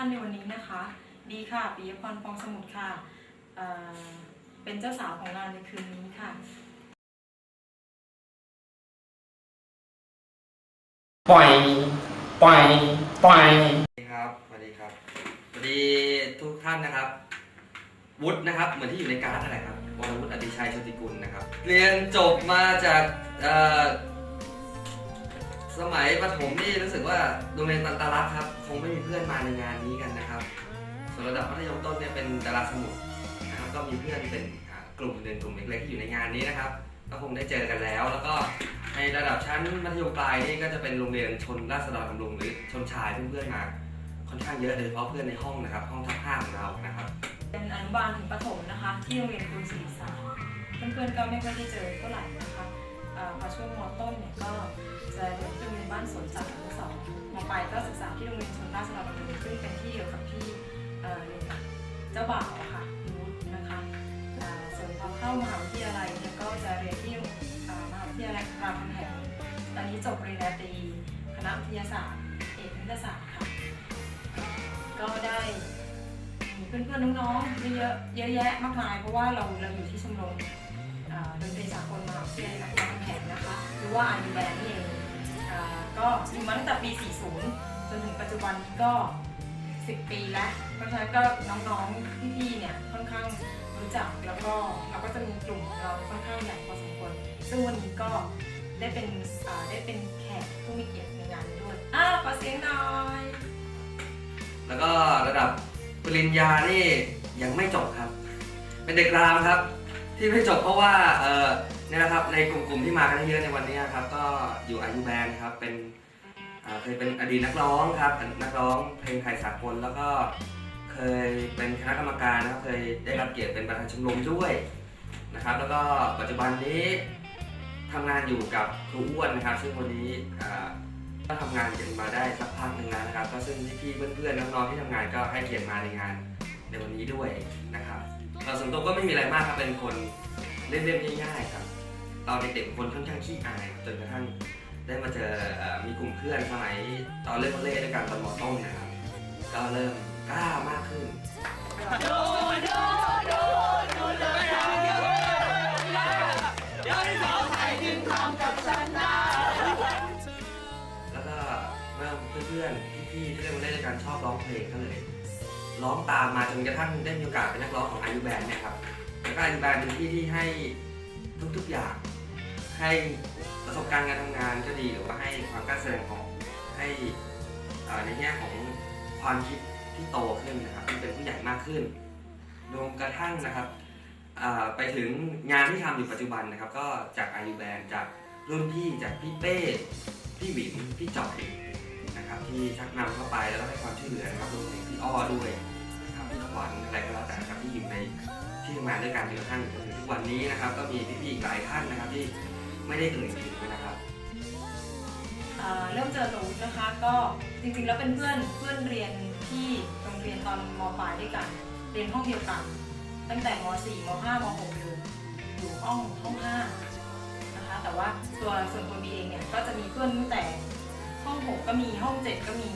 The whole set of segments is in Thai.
าที่รักทุกท่านในวันนี้นะคะ ดีค่ะปิยพรฟองสมุทรค่ะอ่าเป็นเจ้าสาวของงานในคืนนี้ค่ะ ปล่อย ปล่อย ปล่อยสวัสดีครับ สวัสดีครับ สวัสดีทุกท่านนะครับ วุฒินะครับ เหมือนที่อยู่ในการ์ดอะไรครับวรวุฒิอดิชัยโชติกุลนะครับ เรียนจบมาจากเอ่อ สมัยประถมนี่รู้สึกว่าโรงเรียนตันตารักครับ คงไม่มีเพื่อนมาในงานนี้กันนะครับส่วนระดับมัธยมต้นเนี่ยเป็นดาราสมุทรนะครับก็มีเพื่อนเป็นกลุ่มหนึ่งกลุ่มเล็กๆที่อยู่ในงานนี้นะครับก็คงได้เจอกันแล้ว แล้วก็ในระดับชั้นมัธยมปลายนี่ก็จะเป็นโรงเรียนชนราษฎรบำรุงหรือชนชายเพื่อนๆมาค่อนข้างเยอะโดยเฉพาะเพื่อนในห้องนะครับ ห้องทับห้าของเรานะครับ เป็นอนุบาลถึงประถมนะคะ ที่โรงเรียนกรุงศรีสารเพื่อนๆก็ไม่ค่อยได้เจอเท่าไหร่นะคะ พอช่วงมต้นเนี่ยก็จะเรียนที่โรงเรียนบ้านสวนจันทร์อนุสรณ์มปลายก็ศึกษาที่โรงเรียนชนราษฎรบำรุงซึ่งเป็นที่เดียวกับที่เจ้าบ่าวค่ะคุณวุฒินะคะส่วนพอเข้ามหาวิทยาลัยเนี่ยก็จะเรียนที่มหาวิทยาลัยรามคำแหงตอนนี้จบปริญญาตรีคณะวิทยาศาสตร์เอกคณิตศาสตร์ค่ะก็ได้มีเพื่อนๆน้องๆเยอะเยอะแยะมากมายเพราะว่าเราเราอยู่ที่ชมรมดนตรีสากลมหาวิทยาลัย ว่าอาร์แบนนี่เองอ่าก็อยู่มาตั้งแต่ปี 40 จนถึงปัจจุบันนี้ก็ 10 ปีแล้ว เพราะฉะนั้นก็น้องๆพี่ๆเนี่ยค่อนข้างรู้จักแล้วก็เราก็จะมีกลุ่มของเราค่อนข้างใหญ่พอสมควรซึ่งวันนี้ก็ได้เป็นอ่าได้เป็นแขกผู้มีเกียรติในงานด้วยอ่าขอเสียงหน่อย แล้วก็ระดับปริญญานี่ยังไม่จบครับ เป็นเด็กรามครับ ที่ไม่จบเพราะว่าเออ นี่ยนะครับในกลุ่มๆที่มากันเยอะในวันนี้ครับก็อยู่อายุแบนครับเป็นเคยเป็นอดีตนักร้องครับนักร้องเพลงไทยสากลแล้วก็เคยเป็นคณะกรรมการนะครับเคยได้รับเกียรติเป็นประธานชมรมด้วยนะครับ แล้วก็ปัจจุบันนี้ทำงานอยู่กับครูอ้วนนะครับ ซึ่งวันนี้ก็ทำงานกันมาได้สักพักหนึ่งแล้วนะครับ ก็ซึ่งพี่เพื่อนๆน้องๆที่ทำงานก็ให้เกียรติมาในงานในวันนี้ด้วยนะครับเราส่วนตัวก็ไม่มีอะไรมากครับเป็นคนเล่นๆง่ายๆครับ ตอนเด็กๆคนค่อนข้างขี้อายครับจนกระทั่งได้มาเจออมีกลุ่มเพื่อนสมัยตอนเล่นวอลเลย์ด้วยกันตอนมต้นนะครับ ก็เริ่มกล้ามากขึ้นแล้วก็เริ่มเพื่อนๆพี่ๆที่เล่นมาเล่นด้วยกันชอบร้องเพลงก็เลยร้องตามมาจนกระทั่งได้มีโอกาสเป็นนักร้องของอายุแบนด์เนี่ยครับแล้วก็อายุแบนด์เป็นที่ที่ให้ ทุกๆอย่าง ให้ประสบการณ์การทำงานก็ดีหรือว่าให้ความกล้าแสดงออกให้ในแง่ของความคิดที่โตขึ้นนะครับที่เป็นผู้ใหญ่มากขึ้นรวมกระทั่งนะครับไปถึงงานที่ทำอยู่ปัจจุบันนะครับ ก็จากอายุแบนจากรุ่นพี่จากพี่เป้พี่หวินพี่จ่อยนะครับที่ชักนำเข้าไปแล้วก็ให้ความช่วยเหลือนะครับรวมถึงพี่อ้อด้วย ขวัญอะไรก็แล้วแต่นะครับที่อยู่ในที่ทำงานด้วยกันจนกระทั่งจนถึงทุกวันนี้นะครับ ก็มีพี่ๆอีกหลายท่านนะครับที่ไม่ได้เอ่ยถึงนะครับอ่าเริ่มเจอกับวุฒินะคะก็จริงๆแล้วเป็นเพื่อนเพื่อนเรียนที่โรงเรียนตอนมปลายด้วยกัน เรียนห้องเดียวกัน ตั้งแต่ม .4 ม .5 ม .6 เลยอยู่ห้องห้อง5นะคะแต่ว่าตัวส่วนตัวบีเองเนี่ยก็จะมีเพื่อนตั้งแต่ห้อง 6 ก็มีห้อง 7 ก็มี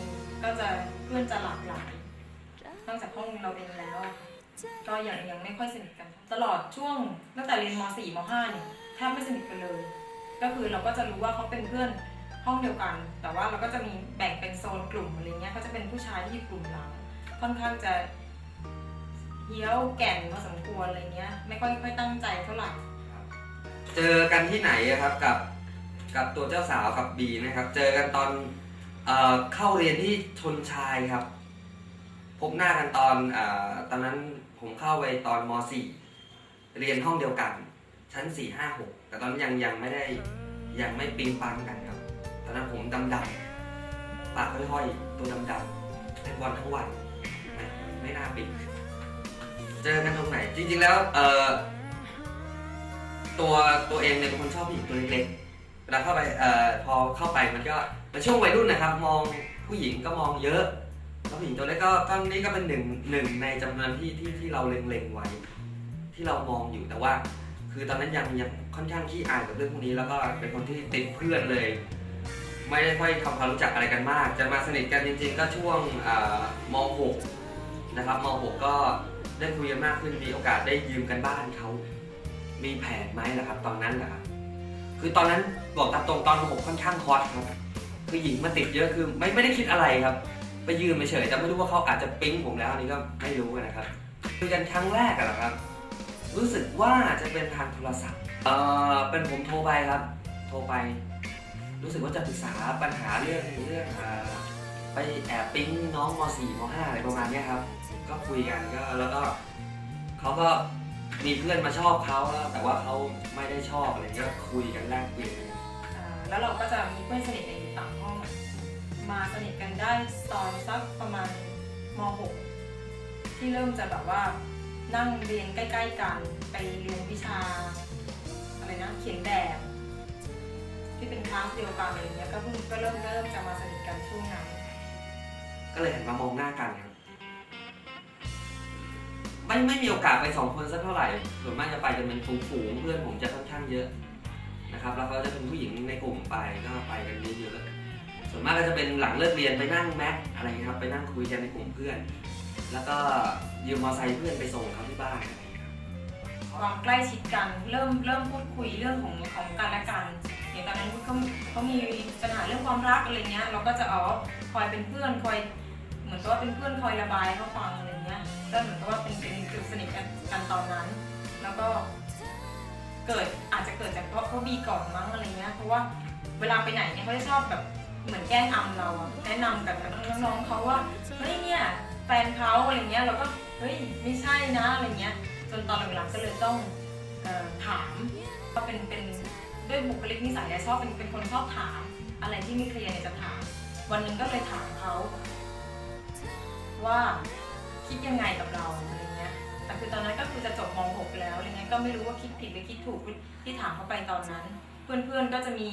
ก็จะเพื่อนจะหลากหลาย นอกจากห้องเราเองแล้ว ก็ยังยังไม่ค่อยสนิทกัน ตลอดช่วงตั้งแต่เรียนม .4 ม .5 เนี่ยแทบไม่สนิทกันเลย ก็คือเราก็จะรู้ว่าเขาเป็นเพื่อนห้องเดียวกัน แต่ว่าเราก็จะมีแบ่งเป็นโซนกลุ่มอะไรเงี้ยก็จะเป็นผู้ชายที่อยู่กลุ่มหลังค่อนข้างจะเหี้ยวแก่นพอสมควรอะไรเงี้ย ไม่ค่อยค่อยตั้งใจเท่าไหร่เจอกันที่ไหนอะครับกับกับตัวเจ้าสาวกับบีนะครับ เจอกันตอนเอ่อเข้าเรียนที่ชนชายครับ บหน้ากันตอนอตอนนั้นผมเข้าไปตอนม .4 เรียนห้องเดียวกัน ชั้น 4 5 6 แต่ตอนนั้นยังยังไม่ได้ยังไม่ปิงปังกันครับ ตอนนั้นผมดำดำปากห้อยๆ ตัวดำดำเล่นบอลทั้งวันไม่ไม่น่าปิงเจอกันตรงไหน จริง ๆ แล้วเออตัวตัวเองเนี่ยเป็นคนชอบผู้หญิงตัวเล็กๆเวลาเข้าไปเอ่อพอเข้าไปมันก็เป็นช่วงวัยรุ่นนะครับ มองผู้หญิงก็มองเยอะ ผู้หญิงตัวเล็กก็ก็นี่ก็เป็นหนึ่งหนึ่งในจำนวนที่ที่ที่เราเล็งๆไว้ ที่เรามองอยู่แต่ว่า คือตอนนั้นยังยังค่อนข้างขี้อายกับเรื่องพวกนี้ แล้วก็เป็นคนที่ติดเพื่อนเลย ไม่ได้ค่อยทำความรู้จักอะไรกันมาก จะมาสนิทกันจริง ๆ ก็ช่วงอ่อม .6 นะครับม .6 ก็ได้คุยกันมากขึ้นมีโอกาสได้ยืมกันบ้านเขามีแผนไหมล่ะครับ ตอนนั้นนะครับคือตอนนั้นบอกตามตรงตอนม .6 ค่อนข้างคอสครับคือหญิงมาติดเยอะคือไม่ไม่ได้คิดอะไรครับ ไปยืมไปเฉยแต่ไม่รู้ว่าเขาอาจจะปิ๊งผมแล้วอันนี้ก็ไม่รู้นะครับคุยกันครั้งแรกอะเหรอครับ รู้สึกว่าจะเป็นทางโทรศัพท์เออเป็นผมโทรไปครับ โทรไป รู้สึกว่าจะปรึกษาปัญหาเรื่องเรื่องอไปแอบปิ๊งน้องม .4 ม .5 อะไรประมาณนี้ครับ ก็คุยกันก็แล้วก็เขาก็มีเพื่อนมาชอบเขาแต่ว่าเขาไม่ได้ชอบอะไรเงี้ยคุยกันแลกเปลี่ยนแล้วเราก็จะมีเพื่อนสนิทในอยู่ต่างห้อง มาสนิทกันได้ตอนสักประมาณม .6 ที่เริ่มจะแบบว่านั่งเรียนใกล้ ๆ กันไปเรียนวิชาอะไรนะเขียนแบบ ที่เป็นคลาสเดียวกันอะไรเงี้ยก็เพิ่งก็เริ่มเริ่มจะมาสนิทกันช่วงนั้นก็เลยหันมามองหน้ากันครับไม่ไม่มีโอกาสไปสองคนสักเท่าไหร่ส่วนมากจะไปจะเป็นฝูงๆเพื่อนผมจะค่อนข้างเยอะนะครับ แล้วเขาจะเป็นผู้หญิงในกลุ่มไปก็ไปกันเยอะๆ ส่วนมากก็จะเป็นหลังเลิกเรียนไปนั่งแม็กอะไรครับไปนั่งคุยกันในกลุ่มเพื่อน แล้วก็ยืมมอเตอร์ไซค์เพื่อนไปส่งเขาที่บ้านอะไรครับความใกล้ชิดกันเริ่มเริ่มพูดคุยเรื่องของของกันและกันอย่างตอนนั้นเขาเขามีปัญหาเรื่องความรักอะไรเงี้ยเราก็จะเอาคอยเป็นเพื่อนคอยเหมือนกับว่าเป็นเพื่อนคอยระบายเขาฟังอะไรเงี้ยก็เหมือนกับว่าเป็นเป็นจุดสนิทกันกันตอนนั้น แล้วก็เกิดอาจจะเกิดจากเพราะเขาบีก่อนมั้งอะไรเงี้ยเพราะว่าเวลาไปไหนเนี่ยเขาจะชอบแบบ เหมือนแกล้งอำเราอะแนะนำกับน้องๆเขาว่าเฮ้ยเนี่ยแฟนเขาอะไรเงี้ยเราก็เฮ้ยไม่ใช่นะอะไรเงี้ยจนตอนหลังๆก็เลยต้องออถามก็เป็นเป็นด้วยบุคลิกนิสัยเนี่ยชอบเป็นเป็นคนชอบถาม อะไรที่ไม่เคลียร์จะถาม วันหนึ่งก็เลยถามเขาว่าคิดยังไงกับเราอะไรเงี้ยแต่คือตอนนั้นก็คือจะจบม .6 แล้วอะไรเงี้ยก็ไม่รู้ว่าคิดผิดหรือคิดถูกที่ถามเขาไปตอนนั้น เพื่อนๆก็จะมี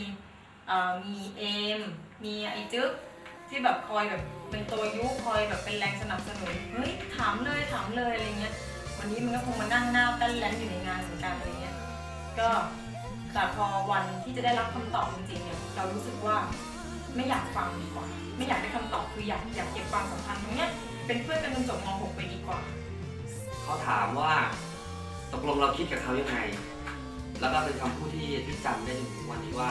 มีเอม มีไอ้จึ๊กที่แบบคอยแบบเป็นตัวยุคอยแบบเป็นแรงสนับสนุนเฮ้ยถามเลยถามเลยอะไรเงี้ยวันนี้มันก็คงมานั่งหน้าแป้นแลนอยู่ในงานเหมือนกันอะไรเงี้ยก็แต่พอวันที่จะได้รับคำตอบจริงๆเนี่ยเรารู้สึกว่าไม่อยากฟังดีกว่า ไม่อยากได้คำตอบคืออยากอยากเก็บความสัมพันธ์ตรงเนี้ยเป็นเพื่อนกันจนจบม .6 ไปดีกว่าเขาถามว่าตกลงเราคิดกับเขายังไง แล้วก็เป็นคำพูดที่ที่จำได้จนถึงวันนี้ว่า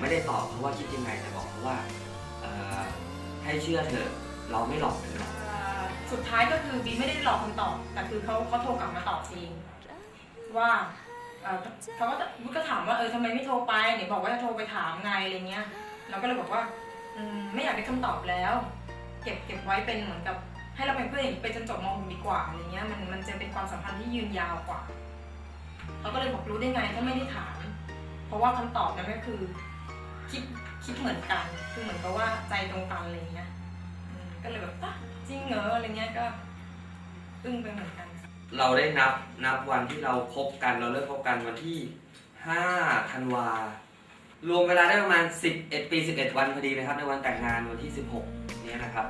ไม่ได้ตอบเขาะว่าคิดยังไงแต่บ ว่าเอ่อให้เชื่อเถอะเราไม่หลอกเธอหรอกสุดท้ายก็คือบีไม่ได้รอคำตอบแต่คือเขาเขาโทรกลับมาตอบเองว่าเขาก็วุฒก็ถามว่าเออทำไมไม่โทรไปไหนบอกว่าจะโทรไปถามไงอะไรเงี้ยเราก็เลยบอกว่าอืมไม่อยากได้คำตอบแล้ว เก็บเก็บไว้เป็นเหมือนกับให้เราเป็นเพื่อนไปจนจบม .6 ดีกว่าอะไรเงี้ยมันมันจะเป็นความสัมพันธ์ที่ยืนยาวกว่าเขาก็เลยบอกรู้ได้ไงถ้าไม่ได้ถาม เพราะว่าคำตอบนั้นก็คือ คิด คิดเหมือนกัน คือเหมือนกับว่าใจตรงกันอะไรเงี้ยอืมก็เลยแบบอะจริงเหรออะไรเงี้ยก็อึ้งไปเหมือนกัน เราได้นับนับวันที่เราคบกัน เราเริ่มคบกันวันที่5ธันวารวมเวลาได้ประมาณ 11 ปี 11 วันพอดีนะครับ ในวันแต่งงานวันที่ 16เนี้ยนะครับ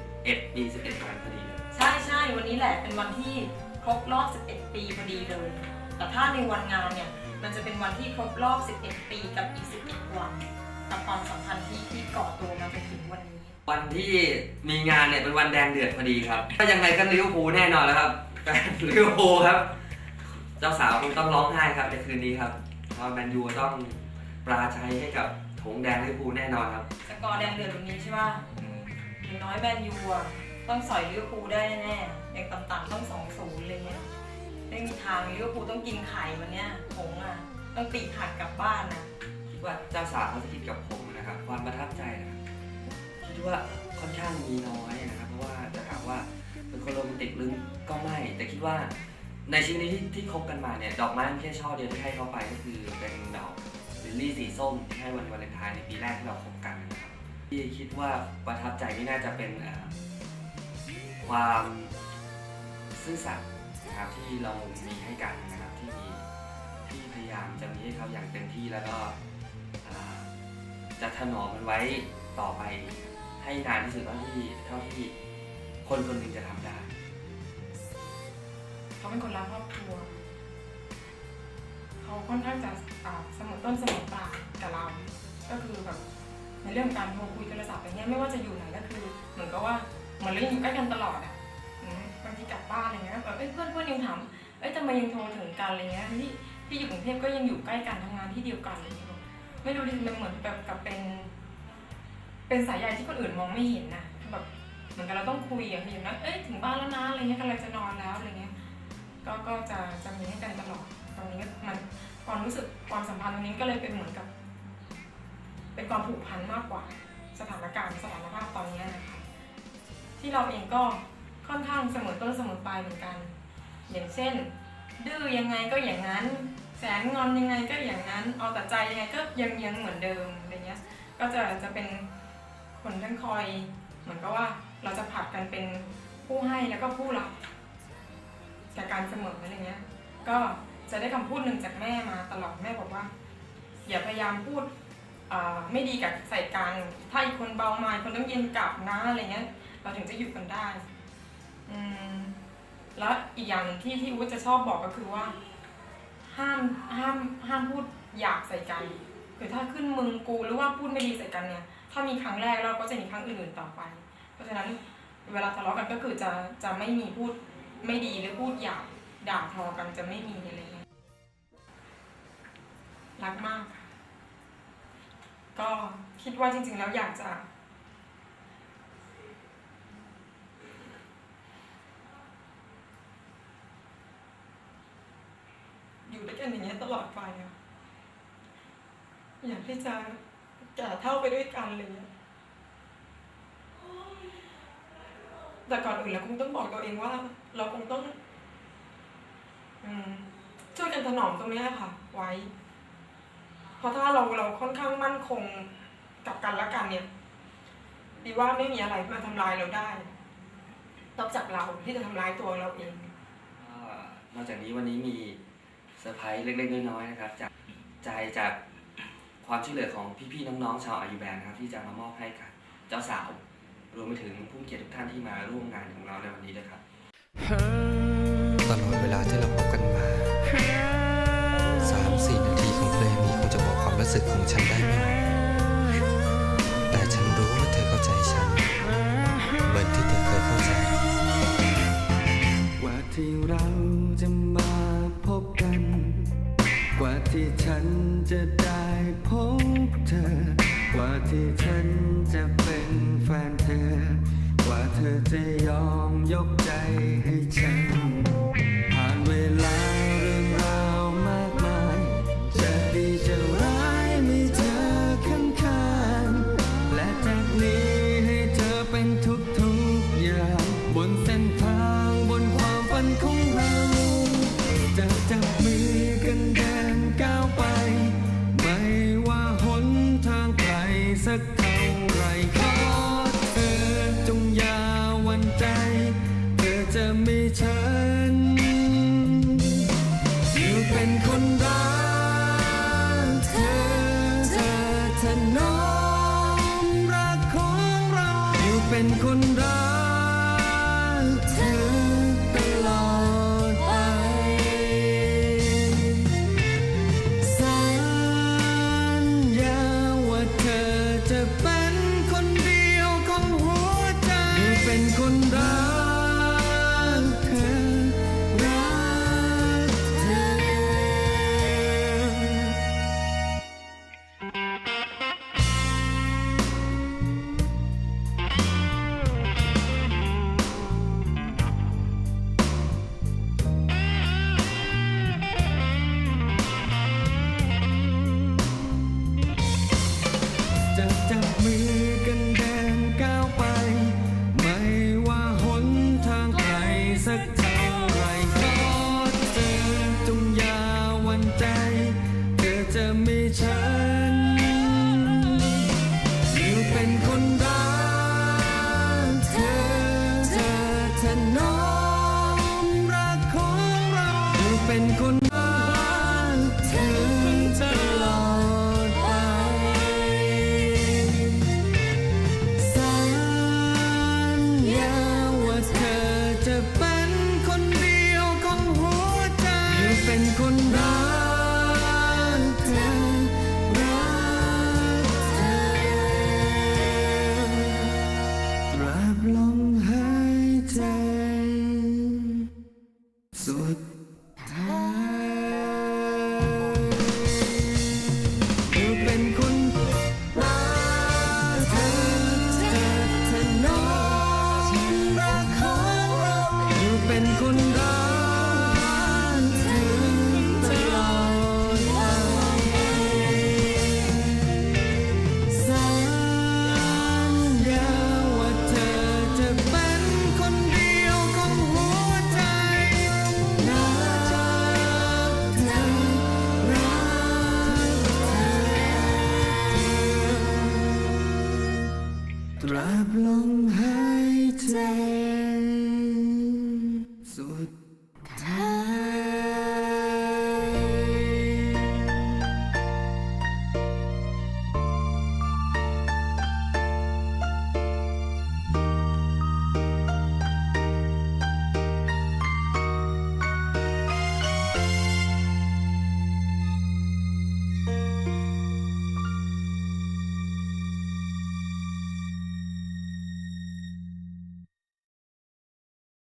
11 ปี 11 วันพอดีเลยใช่ใช่วันนี้แหละเป็นวันที่ครบรอบ 11 ปีพอดีเลย แต่ถ้าในวันงานเนี่ย มันจะเป็นวันที่ครบรอบ 11 ปีกับอีก 11 วัน กับความสัมพันธ์ที่ที่ก่อตัวมาจนถึงวันนี้ วันที่มีงานเนี่ยเป็นวันแดงเดือดพอดีครับก็ยังไงก็ลิเวอร์พูลแน่นอนแล้วครับแฟนลิเวอร์พูลครับ เจ้าสาวคงต้องร้องไห้ครับในคืนนี้ครับเพราะแมนยูต้องปราชัยให้กับธงแดงลิเวอร์พูลแน่นอนครับ สกอร์แดงเดือดวันนี้ใช่ป่ะอย่างน้อยแมนยูอะต้องสอยลิเวอร์พูลได้แน่ๆอย่างต่ำๆต้องสองศูนย์เลยเนี่ยไม่มีทางลิเวอร์พูลต้องกินไข่วันเนี้ยผงอะต้องปีกหักกลับบ้านนะคิด ว่าเจ้าสาวเขาจะคิดกับผมนะครับ ความประทับใจนะครับคิดว่าค่อนข้างมีน้อยนะครับ เพราะว่าจะถามว่าเป็นคนโรแมนติกหรือก็ไม่ แต่คิดว่าในชีวิตนี้ที่ที่คบกันมาเนี่ยดอกไม้แค่ช่อเดียวที่ให้เขาไปก็คือเป็นดอกลิลลี่สีส้มที่ให้วันวาเลนไทน์ในปีแรกที่เราคบกันนะครับที่คิดว่าประทับใจนี่น่าจะเป็นความซื่อสัตย์นะครับที่เรามีให้กันนะครับที่มีที่พยายามจะมีให้เขาอย่างเต็มที่แล้วก็ จะถนอมมันไว้ต่อไปให้นานที่สุดเท่าที่เท่าที่คนคนหนึ่งจะทำได้ เขาเป็นคนรักครอบครัว เขาค่อนข้างจะอ่าเสมอต้นเสมอปลายกับเรา ก็คือแบบในเรื่องการโทรคุยโทรศัพท์อะไรเงี้ยไม่ว่าจะอยู่ไหนก็คือ เหมือนกับว่าเหมือนเรายังอยู่ใกล้กันตลอดอะอืมบางทีกลับบ้านอะไรเงี้ยแบบเอ้ยเพื่อนเพื่อนยังถามเอ้ยทำไมยังโทรถึงกันอะไรเงี้ยที่ที่อยู่กรุงเทพก็ยังอยู่ใกล้กันทำงานที่เดียวกันอะไรเงี้ย ไม่รู้ดิมันเหมือนแบบกับเป็น เป็นสายใยที่คนอื่นมองไม่เห็นนะแบบเหมือนกับเราต้องคุยอะอย่างนั้นเอ้ยถึงบ้านแล้วนะอะไรเงี้ยกำลังจะนอนแล้วอะไรเงี้ยก็ก็จะจะมีให้กันตลอดตรงนี้มันความรู้สึกความสัมพันธ์ตรงนี้ก็เลยเป็นเหมือนกับ เป็นความผูกพันมากกว่า สถานการณ์สถานภาพตอนนี้นะคะที่เราเองก็ค่อนข้างเสมอต้นเสมอปลายเหมือนกัน อย่างเช่น ดื้อยังไงก็อย่างนั้น แสนงอนยังไงก็อย่างนั้นเอาแต่ใจยังไงก็ยังยังเหมือนเดิมอะไรเงี้ยก็จะจะเป็นคนทั้งคอย เหมือนกับว่าเราจะผัดกันเป็นผู้ให้แล้วก็ผู้รับจากการเสมออะไรเงี้ย ก็จะได้คำพูดหนึ่งจากแม่มาตลอดแม่บอกว่า อย่าพยายามพูดไม่ดีกับใส่กันถ้าอีกคนเบามาคนต้องเย็นกลับนะอะไรเงี้ย เราถึงจะอยู่กันได้แล้วอีกอย่างที่ที่อู๊ดจะชอบบอกก็คือว่า ห้ามห้ามห้ามพูดหยาบใส่กันคือถ้าขึ้นมึงกูหรือว่าพูดไม่ดีใส่กันเนี่ย ถ้ามีครั้งแรกเราก็จะมีครั้งอื่นๆต่อไป เพราะฉะนั้นเวลาทะเลาะกันก็คือจะจะไม่มีพูดไม่ดีหรือพูดหยาบด่าทอกันจะไม่มีอะไรเงี้ยรักมากค่ะก็คิดว่าจริงๆแล้วอยากจะ ด้วยกันอย่างเงี้ยตลอดไปอะอยากที่จะแก่เท่าไปด้วยกันเลยแต่ก่อนอื่นเราคงต้องบอกตัวเองว่า เราคงต้องอช่วยกันถนอมตรงนี้ค่ะ ไว้ เพราะถ้าเราเราค่อนข้างมั่นคงกับกันและกันเนี่ยดีว่าไม่มีอะไรมาทำลายเราได้นอกจากเราที่จะทำร้ายตัวเราเองนอกจากนี้วันนี้มี เซอร์ไพรส์เล็กๆน้อยๆนะครับจากใจจากความช่วยเหลือของพี่ๆน้องๆชาวอายุแบนนะครับที่จะมามอบให้กับเจ้าสาว รวมไปถึงผู้เกียรติทุกท่านที่มาร่วมงานของเราในวันนี้ด้วยครับตลอดเวลาที่เราพบกันมาสามสี่นาทีของเพลงนี้คงจะบอกความรู้สึกของฉันได้ไม่หมดแต่ฉันรู้ว่าเธอเข้าใจฉันเหมือนที่เธอเคยเข้าใจกว่าที่เราจะมา ว่าที่ฉันจะได้พบเธอ กว่าที่ฉันจะเป็นแฟนเธอ กว่าเธอจะยอมยกใจให้ฉัน จะจับมือกันเดินก้าวไปไม่ว่า เป็